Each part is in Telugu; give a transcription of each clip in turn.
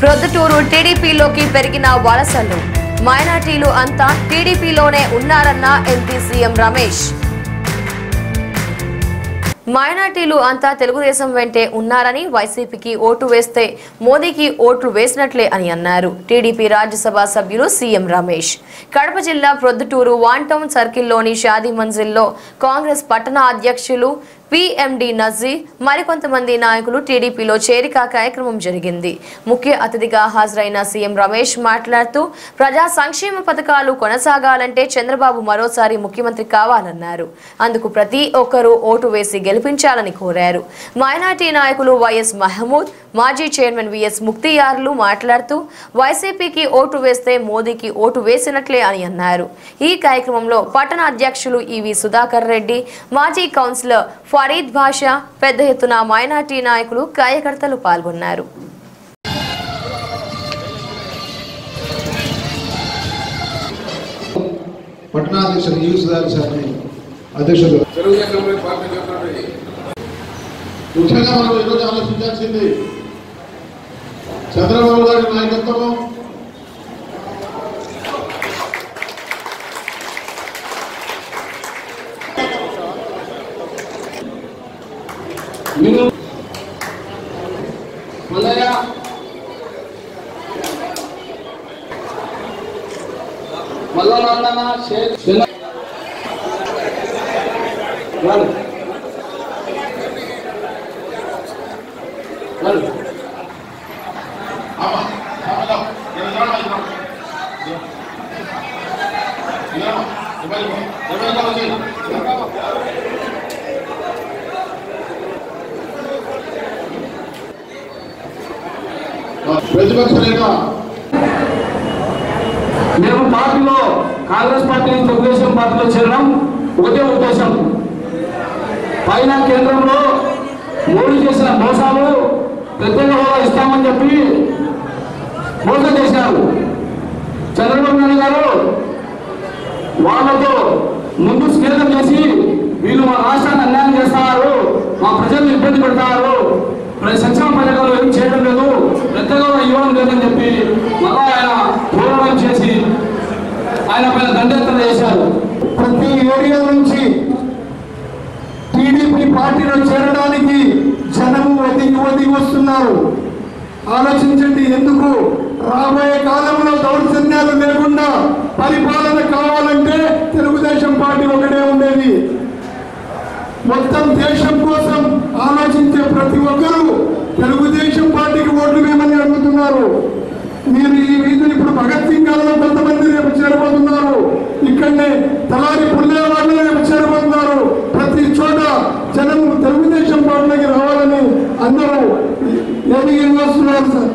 ప్రొద్దుటూరు టీడీపీలోకి పెరిగిన వలసలు. మైనార్టీలు అంతా టీడీపీలోనే ఉన్నారన్న ఎంపీ సీఎం రమేష్. మైనార్టీలు అంతా తెలుగుదేశం వెంటే ఉన్నారని వైసీపీకి ఓటు వేస్తే మోదీకి ఓట్లు వేసినట్లే అని అన్నారు. టీడీపీ రాజ్యసభ సభ్యులు సీఎం రమేష్. కడప జిల్లా ప్రొద్దుటూరు వాన్ టౌన్ సర్కిల్లోని షాదీ మంజిల్లో కాంగ్రెస్ పట్టణ అధ్యక్షులు పిఎండి నజీ మరికొంతమంది నాయకులు టీడీపీలో చేరిక కార్యక్రమం జరిగింది. ముఖ్య అతిథిగా హాజరైన సీఎం రమేష్ మాట్లాడుతూ ప్రజా సంక్షేమ పథకాలు కొనసాగాలంటే చంద్రబాబు మరోసారి ముఖ్యమంత్రి కావాలన్నారు. అందుకు ప్రతి ఒక్కరూ ఓటు వేసి గెలిపించాలని కోరారు. మైనార్టీ నాయకులు వైఎస్ మహమూద్ మాజీ చైర్మన్ విఎస్ ముక్తియార్లు మాట్లాడుతూ వైసీపీకి ఓటు వేస్తే మోదీకి ఓటు వేసినట్లే అని అన్నారు. ఈ కార్యక్రమంలో పట్టణ అధ్యక్షులు ఈవి సుధాకర్ రెడ్డి మాజీ కౌన్సిలర్ ఫరీద్ భాషా పెద్ద ఎత్తున మైనార్టీ నాయకులు కార్యకర్తలు పాల్గొన్నారు. పట్టణాధ్యక్షులు సుధాకర్ సార్ని అధ్యక్షులు. ముఖ్యంగా మనం ఈరోజు ఆలోచించాల్సింది చంద్రబాబు గారి నాయకత్వము మీరు మల్లయ్య మల్లనారాయణ శే- వాళ్ళు. వాళ్ళు. ప్రతిపక్ష నేత మేము పార్టీలో కాంగ్రెస్ పార్టీ నుంచి తెలుగుదేశం పార్టీలో చేరడం ఒకటే ఉద్దేశం. పైన కేంద్రంలో మోడీ చేసిన మోసాలు ప్రత్యేక హోదా ఇస్తామని చెప్పి మోసం చేశారు. చంద్రబాబు నాయుడు గారు వాళ్ళతో ముందు స్నేహం చేసి వీళ్ళు మా రాష్ట్రాన్ని అన్యాయం చేస్తారు మా ప్రజల్ని ఇబ్బంది పెడతారు. మరి సంక్షేమ పథకాలు ఏం చేయడం లేదు. పెద్దగా ఇవ్వడం లేదని చెప్పి మళ్ళా ఆయన పోరాటం చేసి ఆయన పైన దండెత్తన చేశారు. ప్రతి ఏరియా నుంచి టీడీపీ పార్టీలో చేరడానికి జనము ఒదిగి ఒదిగి వస్తున్నారు. ఆలోచించండి ఎందుకు? రాబోయే కాలంలో దౌర్జన్యాలు లేకుండా పరిపాలన కావాలంటే తెలుగుదేశం పార్టీ ఒకటే ఉండేది. మొత్తం దేశం కోసం ఆలోచించే ప్రతి ఒక్కరూ తెలుగుదేశం పార్టీకి ఓట్లు వేయమని అడుగుతున్నారు మీరు ఈ వీధిని ఇప్పుడు భగత్ సింగ్ గారిలో కొంతమంది రేపు చేరబోతున్నారు ఇక్కడనే తలారి పుల్లే వాళ్ళు రేపు ప్రతి చోట జనం తెలుగుదేశం పార్టీకి రావాలని అందరూ ఎదిగి వస్తున్నారు సార్?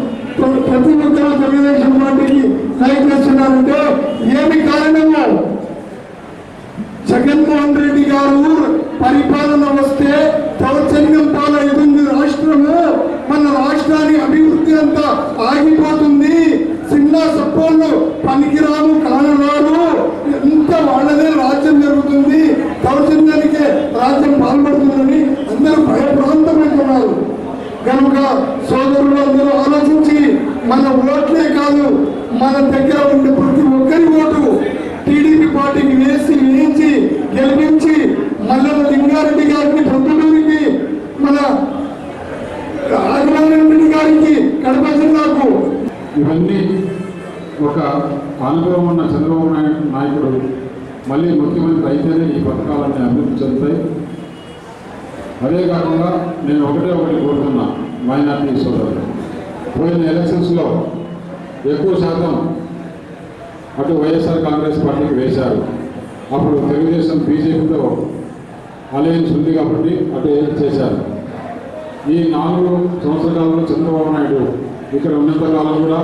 ప్రతి ఒక్కరూ తెలుగుదేశం పార్టీకి లైక్ చేస్తున్నారంటే ఏమి కారణము? జగన్మోహన్ రెడ్డి గారు పరిపాలన వస్తే దౌర్జన్యం పాలవుతుంది రాష్ట్రము. మన రాష్ట్రానికి అభివృద్ధి అంతా ఆగిపోతుంది. సినిమా సపోళ్ళు పనికిరాము జరుగుతుంది దౌర్జన్యానికే రాజ్యం పాల్పడుతుందని అందరూ భయప్రాంతమవుతున్నారు కనుక సోదరులు అందరూ ఆలోచించి మన ఓట్లే కాదు మన దగ్గర ఉండే ప్రతి ఒక్కరి ఓటు టీడీపీ పార్టీకి వేసి వేయించి గెలిపించి మల్లెల లింగారెడ్డి గారికి పొద్దుటూరికి మన ఆదివారెడ్డి గారికి కడప జిల్లాకు. ఇవన్నీ ఒక అనుభవం ఉన్న చంద్రబాబు నాయుడు నాయకుడు మళ్ళీ ముఖ్యమంత్రి అయితేనే ఈ పథకాలన్నీ అభివృద్ధి చెందుతాయి. అదే కాకుండా నేను ఒకటే ఒకటి కోరుతున్నా మైనార్టీ సోదరులు. పోయిన ఎలక్షన్స్లో ఎక్కువ శాతం అటు వైఎస్ఆర్ కాంగ్రెస్ పార్టీకి వేశారు. అప్పుడు తెలుగుదేశం బీజేపీతో అలయన్స్ ఉంది కాబట్టి అటు చేశారు? ఈ నాలుగు సంవత్సరాలలో చంద్రబాబు నాయుడు ఇక్కడ ఉన్నంత కాలం కూడా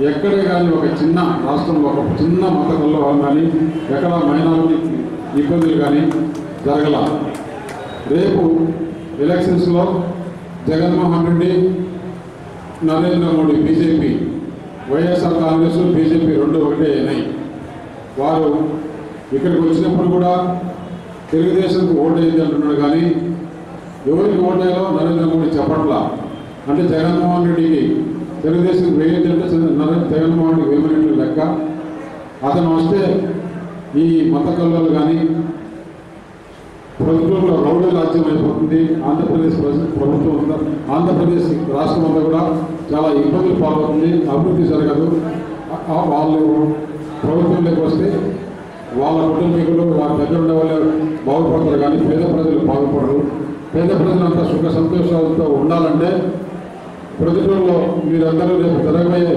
ఎక్కడే కానీ ఒక చిన్న రాష్ట్రంలో ఒక చిన్న మత కలవరం కానీ ఎక్కడ మైనారిటీ ఇబ్బందులు కానీ జరగల. రేపు ఎలక్షన్స్లో Jaganmohan Reddy Narendra Modi BJP YSR Congress BJP రెండు ఒకటే అయినాయి. వారు ఇక్కడికి వచ్చినప్పుడు కూడా తెలుగుదేశంకు ఓటేది అంటున్నాడు కానీ ఎవరికి ఓటేయాలో నరేంద్ర మోడీ చెప్పట్లా. అంటే జగన్మోహన్ రెడ్డికి తెలుగుదేశం వేయండి అంటే నరేంద్ర జగన్మోహన్ రెడ్డి వేయమనేట్లు లెక్క. అతను వస్తే ఈ మత కళ్ళలు కానీ ప్రభుత్వంలో రౌడీ రాజ్యం అయిపోతుంది. ఆంధ్రప్రదేశ్ ప్రభుత్వం అంతా ఆంధ్రప్రదేశ్ రాష్ట్రం అంతా కూడా చాలా ఇబ్బందులు పాల్గొతుంది అభివృద్ధి జరగదు. వాళ్ళు ప్రభుత్వంలోకి వస్తే వాళ్ళ కుటుంబీకులు వాళ్ళ దగ్గర ఉండే వాళ్ళు బాగుపడతారు కానీ పేద ప్రజలు బాగుపడరు. పేద ప్రజలంతా సుఖ సంతోషాలతో ఉండాలంటే ప్రతిటూరులో మీరందరూ రేపు జరగబోయే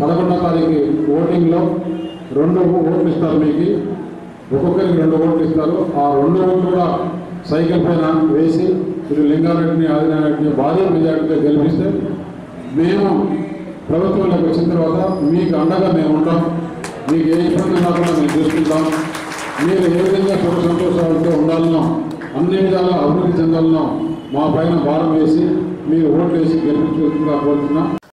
పదకొండో తారీఖు ఓటింగ్లో రెండు ఓట్లు ఇస్తారు మీకు. ఒక్కొక్కరికి రెండు ఓట్లు ఇస్తారు. ఆ రెండు ఓట్లు కూడా సైకిల్ పైన వేసి మీరు లింగారెడ్డిని ఆదినారెడ్డిని భారీ మెజార్టీతో గెలిపిస్తే మేము ప్రభుత్వంలోకి వచ్చిన తర్వాత మీకు అండగా మేము ఉంటాం. మీకు ఏ ఇబ్బంది రాకుండా మేము చూసుకుంటాం. మీరు ఏ విధంగా సుఖ సంతోషాలతో ఉండాలనో అన్ని విధాలా అభివృద్ధి చెందాలనో మా పైన భారం వేసి మీరు ఓట్లు వేసి గెలిపించుకుంటున్నా కోరుతున్నాం.